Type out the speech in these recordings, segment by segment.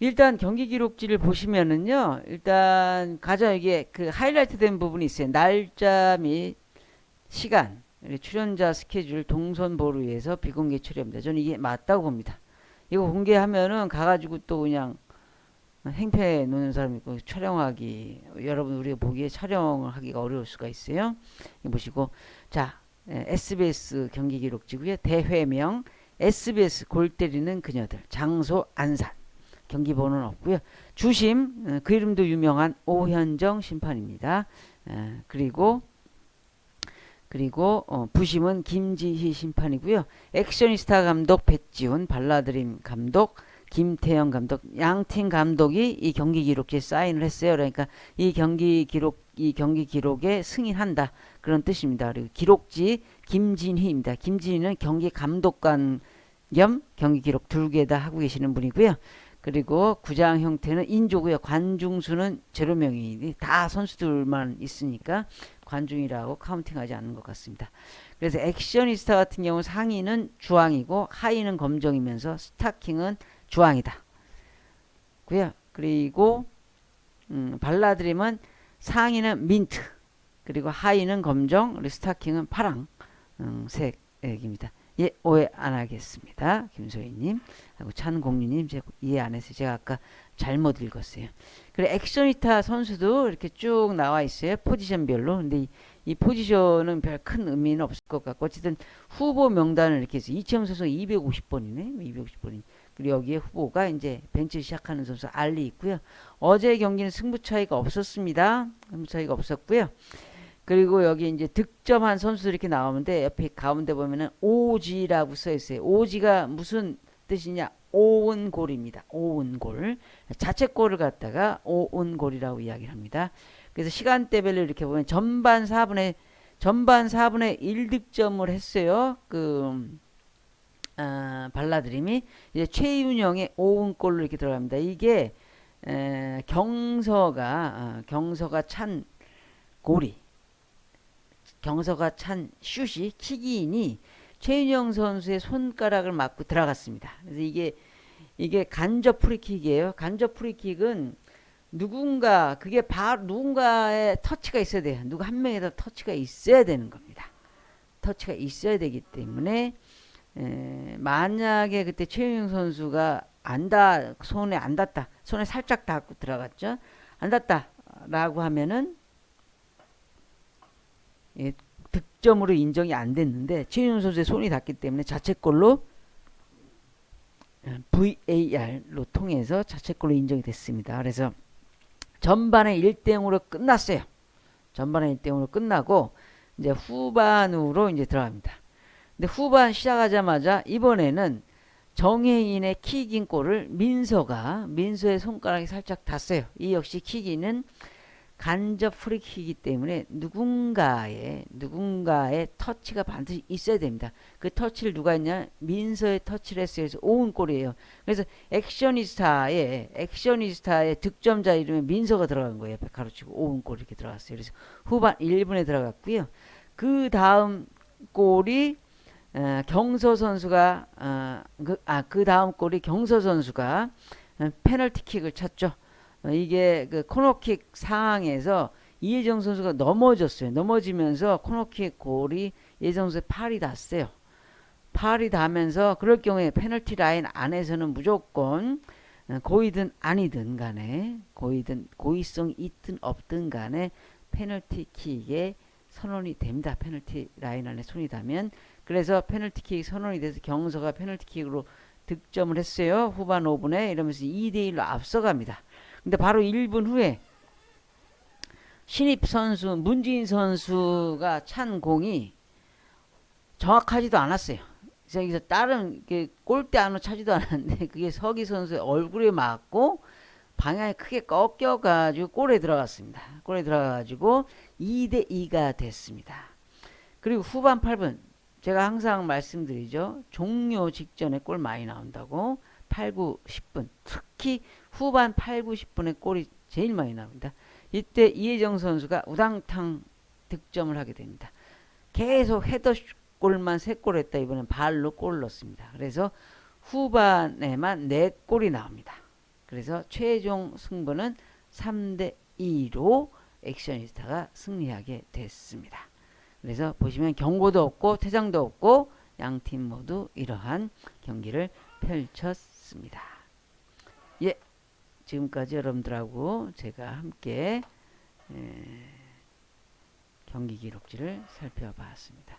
일단 경기 기록지를 보시면은요. 일단 가장 이게 그 하이라이트 된 부분이 있어요. 날짜 및 시간, 출연자 스케줄 동선 보루에서 비공개 처리합니다. 저는 이게 맞다고 봅니다. 이거 공개하면은 가가지고 또 그냥 행패 놓는 사람이 있고 촬영하기 여러분 우리가 보기에 촬영을 하기가 어려울 수가 있어요. 이거 보시고 자 예, SBS 경기 기록지고요. 대회명 SBS 골 때리는 그녀들 장소 안산 경기 번호는 없고요. 주심 어, 그 이름도 유명한 오현정 심판입니다. 에, 그리고 그리고 어, 부심은 김지희 심판이고요. 액션이스타 감독 백지훈, 발라드림 감독 김태형 감독, 양팀 감독이 이 경기 기록지에 사인을 했어요. 그러니까 이 경기 기록 이 경기 기록에 승인한다 그런 뜻입니다. 그리고 기록지 김진희입니다. 김진희는 경기 감독관 겸 경기 기록 두 개 다 하고 계시는 분이고요. 그리고 구장 형태는 인조고요. 관중수는 제로 명이 다 선수들만 있으니까 관중이라고 카운팅하지 않는 것 같습니다. 그래서 액션이스타 같은 경우 상의는 주황이고 하의는 검정이면서 스타킹은 주황이다. 고요. 그리고 음, 발라드림은 상의는 민트 그리고 하의는 검정 그리고 스타킹은 파랑 음, 색입니다. 예, 오해 안 하겠습니다. 김소희님 하고 찬공유님 이해 안 해서 제가 아까 잘못 읽었어요. 그리고 액션이타 선수도 이렇게 쭉 나와 있어요. 포지션별로. 근데 이, 이 포지션은 별 큰 의미는 없을 것 같고 어쨌든 후보 명단을 이렇게 해서 이채영 선수가 250번이네. 250번이. 그리고 여기에 후보가 이제 벤치 시작하는 선수 알리 있고요. 어제 경기는 승부 차이가 없었습니다. 승부 차이가 없었고요. 그리고 여기 이제 득점한 선수들 이렇게 나오는데 옆에 가운데 보면은 오지라고 써 있어요. 오지가 무슨 뜻이냐? 오은 골입니다. 오은 골. 자책골을 갖다가 오은 골이라고 이야기를 합니다. 그래서 시간대별로 이렇게 보면 전반 4분의 전반 4분의 1득점을 했어요. 그 아, 발라드림이 이제 최윤영의 오은 골로 이렇게 들어갑니다. 이게 에, 경서가 아, 경서가 찬 골이 경서가 찬 슛이 킥인이 최윤영 선수의 손가락을 맞고 들어갔습니다. 그래서 이게 이게 간접 프리킥이에요. 간접 프리킥은 누군가 그게 바로 누군가의 터치가 있어야 돼요. 누가 한 명에다 터치가 있어야 되는 겁니다. 터치가 있어야 되기 때문에 에, 만약에 그때 최윤영 선수가 안다 손에 안 닿다 손에 살짝 닿고 들어갔죠. 안 닿다라고 하면은 예, 득점으로 인정이 안 됐는데 최윤영 선수의 손이 닿기 때문에 자책골로 어, VAR로 통해서 자책골로 인정이 됐습니다. 그래서 전반에 1대 0으로 끝났어요. 전반에 1대 0으로 끝나고 이제 후반으로 이제 들어갑니다. 근데 후반 시작하자마자 이번에는 정혜인의 킥인 골을 민서가 민서의 손가락이 살짝 닿았어요. 이 역시 킥인은 간접 프리킥이기 때문에 누군가의 누군가의 터치가 반드시 있어야 됩니다. 그 터치를 누가 했냐? 민서의 터치를 했어요. 그래서 오은 골이에요. 그래서 액션이스타의 액션이스타의 득점자 이름에 민서가 들어간 거예요. 가로치고 오은 골 이렇게 들어갔어요. 그래서 후반 1분에 들어갔고요. 그 다음 골이 어, 경서 선수가 어, 그, 아, 그 다음 골이 경서 선수가 어, 페널티킥을 찼죠. 어, 이게 그 코너킥 상황에서 이혜정 선수가 넘어졌어요. 넘어지면서 코너킥 골이 이혜정 선수의 팔이 닿았어요. 팔이 닿으면서 그럴 경우에 페널티 라인 안에서는 무조건 어, 고이든 아니든 간에 고이든 고의성 있든 없든 간에 페널티 킥에 선언이 됩니다. 페널티 라인 안에 손이 닿으면 그래서 페널티 킥 선언이 돼서 경서가 페널티 킥으로 득점을 했어요. 후반 5분에 이러면서 2대 1로 앞서갑니다. 근데 바로 1분 후에 신입 선수 문지인 선수가 찬 공이 정확하지도 않았어요. 그래서 다른 게 골대 안으로 차지도 않았는데 그게 서기 선수의 얼굴에 맞고 방향이 크게 꺾여가지고 골에 들어갔습니다. 골에 들어가가지고 2대 2가 됐습니다. 그리고 후반 8분 제가 항상 말씀드리죠. 종료 직전에 골 많이 나온다고 8, 9, 10분 특히 후반 8, 9, 10분에 골이 제일 많이 나옵니다. 이때 이혜정 선수가 우당탕 득점을 하게 됩니다. 계속 헤더 골만 3골 했다 이번엔 발로 골 넣습니다. 그래서 후반에만 4골이 나옵니다. 그래서 최종 승부는 3대 2로 액션이스타가 승리하게 됐습니다. 그래서 보시면 경고도 없고 퇴장도 없고 양 팀 모두 이러한 경기를 펼쳤습니다. 예, 지금까지 여러분들하고 제가 함께 에, 경기 기록지를 살펴봤습니다.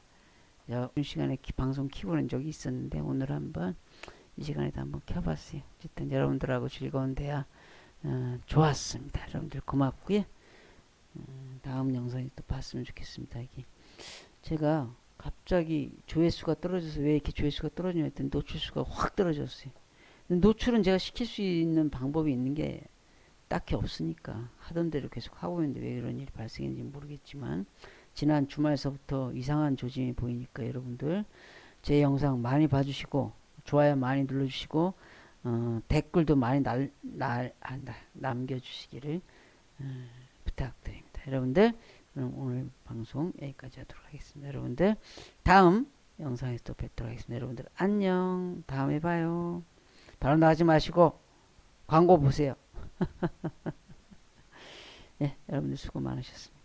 시간에 키- 방송 키고는 적이 있었는데 오늘 한번 이 시간에도 한번 켜봤어요. 어쨌든 여러분들하고 즐거운 대화 어, 좋았습니다. 여러분들 고맙고요. 음, 다음 영상에 또 봤으면 좋겠습니다. 이게 제가 갑자기 조회수가 떨어져서 왜 이렇게 조회수가 떨어지냐 했더니 노출수가 확 떨어졌어요. 노출은 제가 시킬 수 있는 방법이 있는 게 딱히 없으니까 하던 대로 계속 하고 있는데 왜 이런 일이 발생했는지 모르겠지만 지난 주말서부터 이상한 조짐이 보이니까 여러분들 제 영상 많이 봐주시고 좋아요 많이 눌러주시고 어, 댓글도 많이 날, 날, 아, 나- 남겨주시기를 어, 부탁드립니다. 여러분들 그럼 오늘 방송 여기까지 하도록 하겠습니다. 여러분들 다음 영상에서 또 뵙도록 하겠습니다. 여러분들 안녕 다음에 봐요. 바로 나가지 마시고 광고 보세요. 예, 여러분들 수고 많으셨습니다.